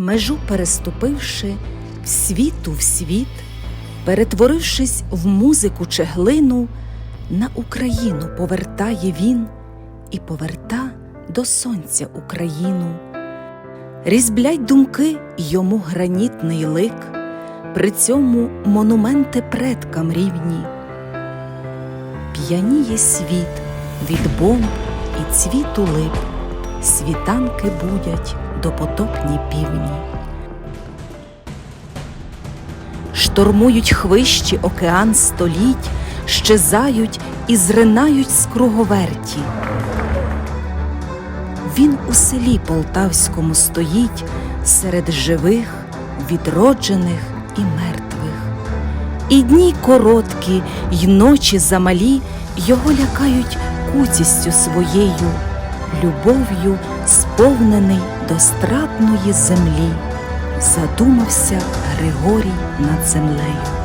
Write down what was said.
межу переступивши світу в світ, перетворившись в музику чи глину, на Україну повертає він і поверта до сонця Україну. Різблять думки йому гранітний лик, при цьому монументи предкам рівні. П'яніє світ від бомб і цвіту лип, світанки будять допотопні півні. Штормують хвищі океан століть, щезають і зринають з круговерті. Він у селі полтавському стоїть серед живих, відроджених і мертвих. І дні короткі, й ночі замалі його лякають куцістю своєю, любов'ю сповнений до стратної землі. Задумався Григорій над землею.